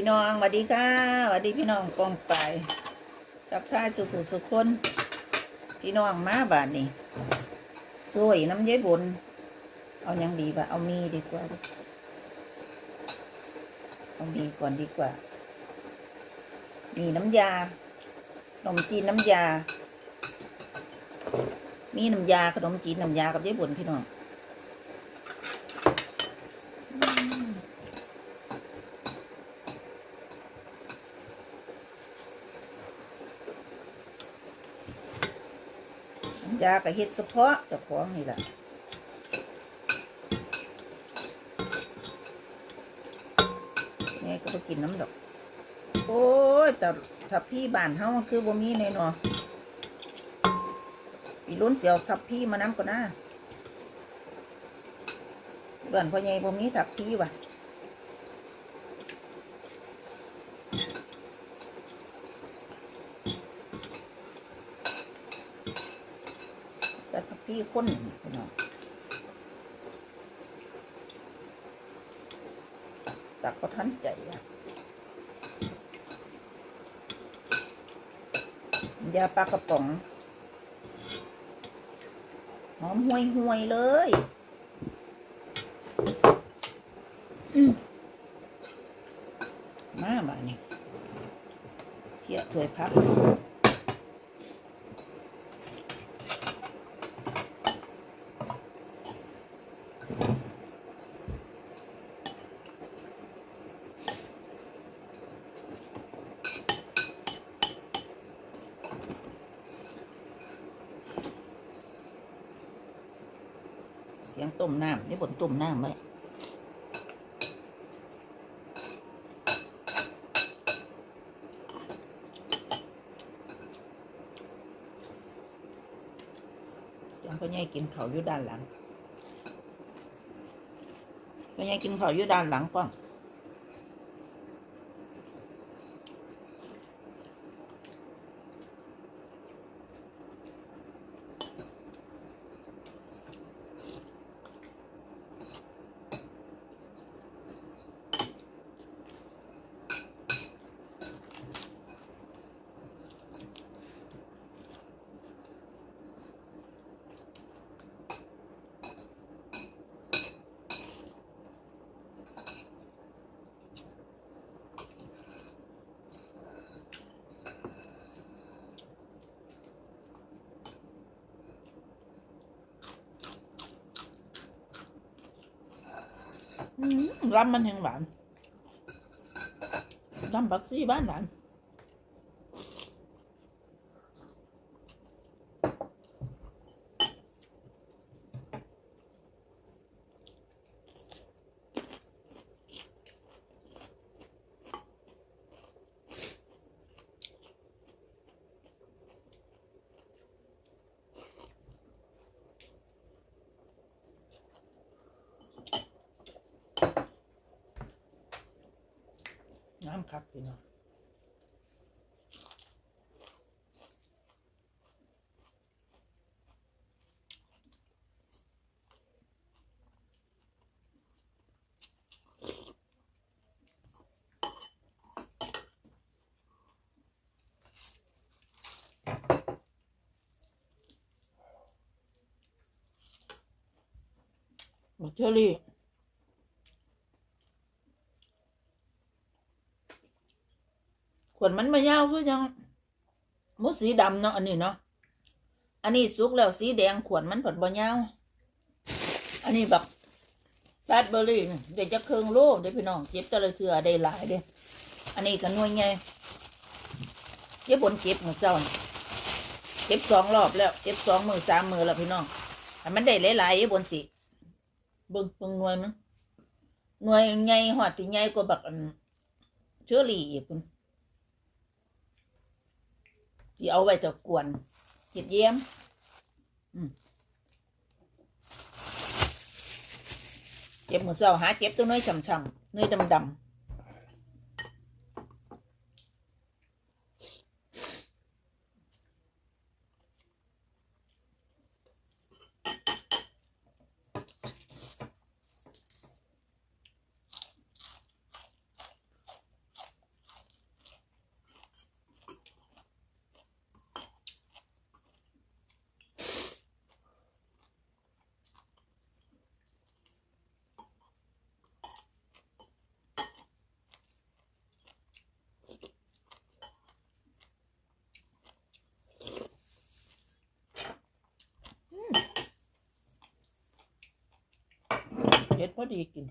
พี่น้องสวัสดีค่ะสวัสดีพี่น้องกองไปกับชายสุขุสุขคน พี่น้องมาบาทนี่สวยน้ำเย้บน เอายังดีป่ะเอามีดีกว่า เอามีก่อนดีกว่า มีน้ำยาขนมจีนน้ำยา มีน้ำยาขนมจีนน้ำยากับเย้บนพี่น้อง ยาก็เฮ็ดเฉพาะเจ้าของนี่แหละแม่ก็ไปกินน้ำดอก โอ้ยแต่ถ้าพี่บ้านเฮาคือบ่มีแน่นอนปีรุ่นเสียวทับพี่มาน้ำก็น่าเบื่อนพ่อใหญ่บ่มีทับพี่ว่ะ พี่คนนี่พี่น้องตักก็ทันใจอะยาปลากระป๋องหอมห่วยห่วยเลยอืมมาบ่านี่เพียถวยพัก สียงต้มน้ำนี่บนต้มน้ำไว้จังพ่อใหญ่กินเขาอยู่ด้านหลังพ่อใหญ่กินเขาอยู่ด้านหลังก่อน อืมรำมันแห่งหวานรำบักซี่บ้านหวาน น้ำคักพี่น้องบักเชอรี่ ขวดมันมายาวคือยังมุดสีดำเนาะอันนี้เนาะอันนี้สุกแล้วสีแดงขวดมันผดบ่ยาวอันนี้แบบราดเบอร์รี่เดี๋ยวจะเครื่องโลเดี๋ยวพี่น้องเก็บแตะละเถื่อได้หลายเด้อันนี้ก็หน่วยไงเก็บบนเก็บมือเศร้านี่เก็บสองรอบแล้วเก็บสองมือสามมือแล้วพี่น้องอันมันได้หลายๆเก็บบนสิเบิ่งเบิ่งหน่วยมันหน่วยไงหอดที่ไงกว่าบักอันเชอรี่อีกคุณ ที่เอาไว้จะกวนเจ็ดเยี่ยมเจ็บมือเศร้าหาเจ็บตัวน้อยช่ำๆน้อยดำ เผ็ดพอดีกิน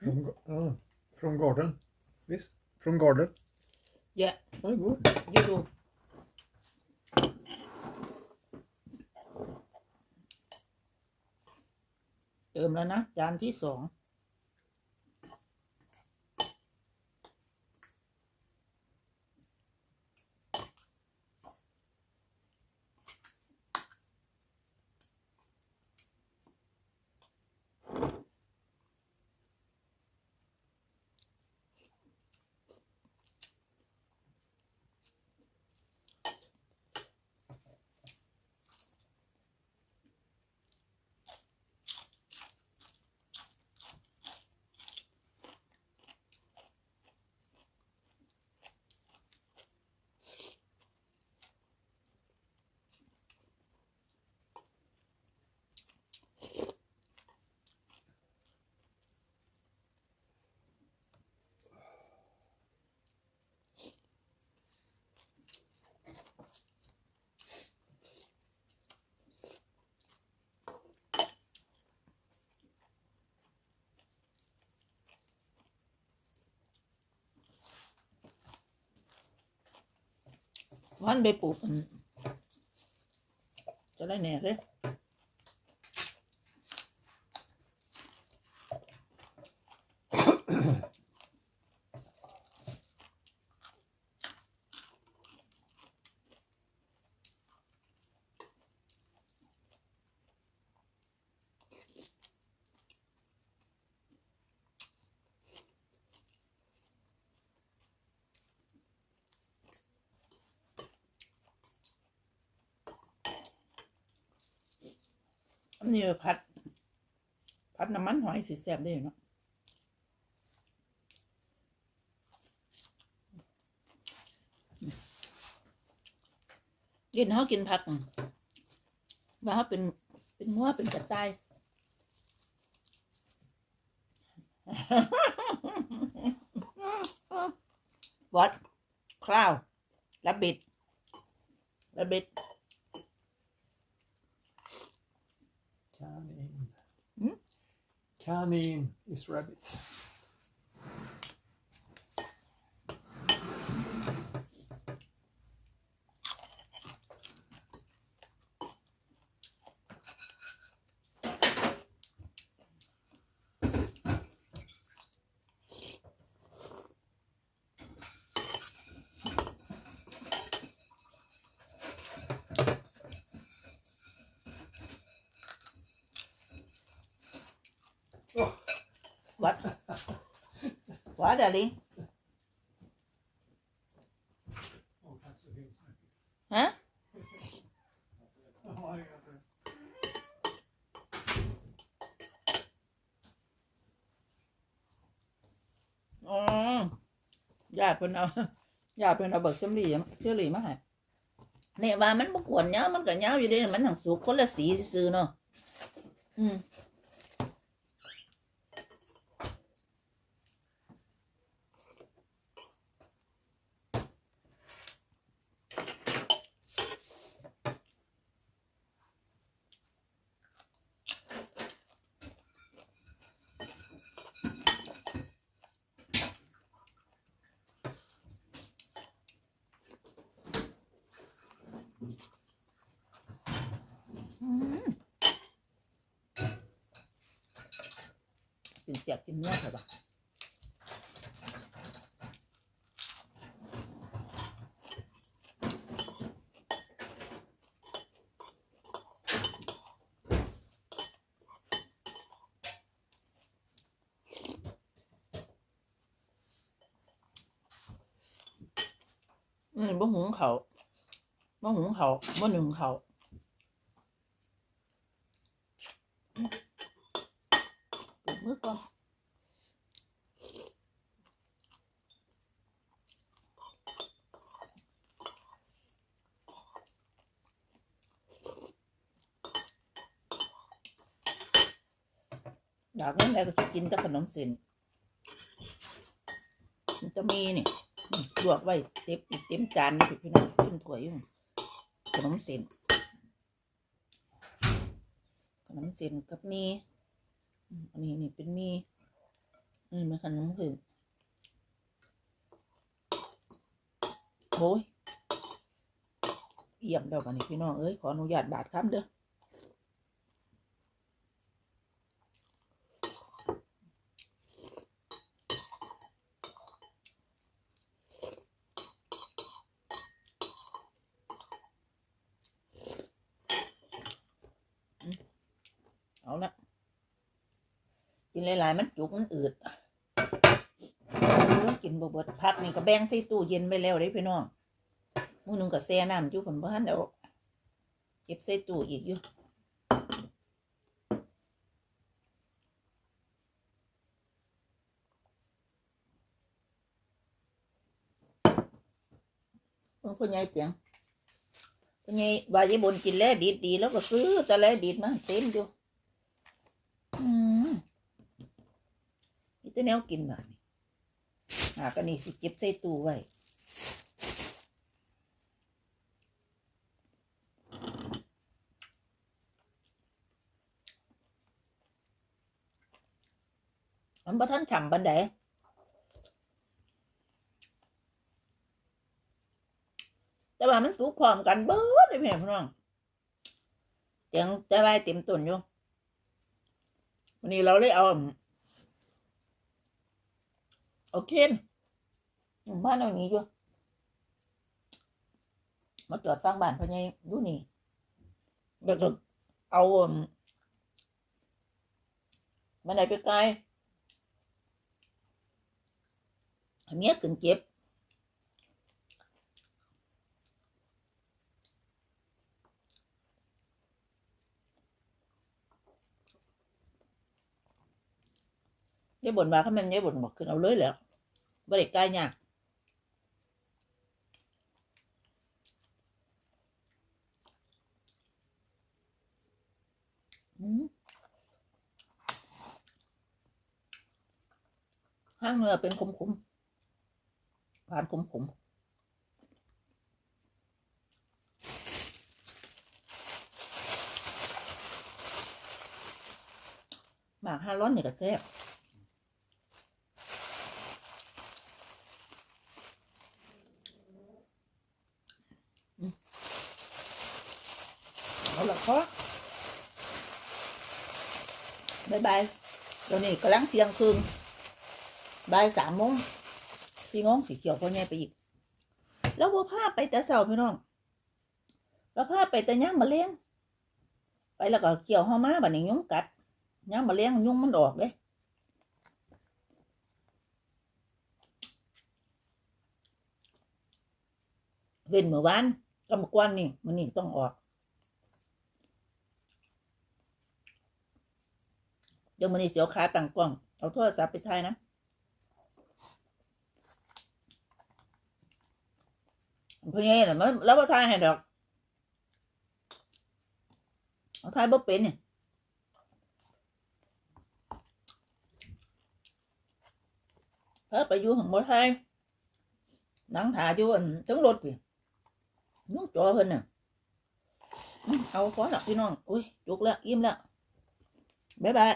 From, go- oh, from garden. Visst, from garden. แยะ Oh, good. ยูดูเติมแล้ว วันไปปลูกจะได้แหน่เลย อันนี้ผัดผัดน้ำมันหอยสีแซ่บได้อยู่เนาะกินเขากินผักว่าเขาเป็นเป็นหัวเป็นกระต่าย What? Cloud. Rabbit. Rabbit. Kanin. Kanin is rabbit. What? What, darling? Huh? Oh, าติเพิ่นเอายาติเพิ่นเอาเบิกเชื่อมหลีเชื่อหลีมาให้เนี่ยว่ามันบ่กวนเนาะมันก็เนาะอยู่ด้มันทั้งสุกคนละสีซื่อเนาะอืม กินเจียบกินเนื้อเถอะปะอืมบ่หุงเขาบ่หุงเขาบ่หนึ่งเขาวปวดมือก่อน อยากเล่นอะไรก็จะกินแต่ขนมเส้นมันจะมีนี่ลวกไว้เต็มอีกเต็มจานนี่พี่น้องขึ้นถ้วยอยู่ขนมเส้นขนมเส้นกับมีอันนี้นี่เป็นมีนี่มันขนมคือโอ้ยเอี่ยมเดอกบันนี้พี่น้องเอ้ยขออนุญาตบาดคำเด้อ เอาละกิน หลายๆ มันจุกมันอืดเออกินบเบิดพักนี่ก็แบ่งใส่ตู้เย็นไปแล้วเด้พี่น้องมื้อหนึงก็แช่น้ำอยู่ผลบ้านเดี๋ยวเก็บใส่ตู้อีกอยู่เออคุณยายเปียงคุณยายว่าจะบนกินแล้วดีดดีแล้วก็ซื้อแต่แล้วดีดมาเต็มอยู่อืม จะแนวกินแบบนี้หากันนี่สิเก็บใส่ตู้ไว้มันบ่ทันฉ่ำบันไดแต่ว่ามันสุกพร้อมกันเบิดเลยพี่น้องเตียงแต่ว่าเต็มต้นอยู่วันนี้เราเลยเอา เอาเคนอยู่บ้านเอานี้อยู่มาจอดฟังบ้านพ่อใหญ่ดูนี่แล้วก็เอาอืมมันไหนไปไกลให้เมียขึ้นเก็บยายบ่นมาเขาแม่นยายบ่นบอกขึ้นเอาเลยแหล้ว บ่ได้ใกล้ยากห้างเนื้อเป็นขมๆหวานขมๆหมากห้าร้อนเนี่ยก็แซ่บ เอาละพอ บายบายเดี๋ยวนี้กำลังเที่ยงคืนบ่ายสามโมงสี่โมงสีเขียวพ่อแง่ไปอีก แล้วว่าพาไปแต่เสาพี่น้องแล้วพาไปแต่ย่างมาเลี้ยงไปแล้วก็เกี่ยวห้ามาบัดนี้ยุงกัดย่างมาเลี้ยงยุงมันออกเลยเว้นเมื่อวานก็เมื่อวานนี่มันนี่ต้องออก เดี๋ยวมันนี่เสียวขาตั้งกล้อง เอาโทรศัพท์ไปถ่ายนะเพื่อนน่ะมันแล้วว่าถ่ายให้ดอก เอาถ่ายบ่เป็นเนี่ยเออไปอยู่ของบ่ถ่ายนั่งถ่ายอยู่อันถึงรถพี่นุ่งจอเพิ่นน่ะอืมเอาพอละพี่น้อง อุ้ยจุกแล้วอิ่มแล้ว บ๊ายบาย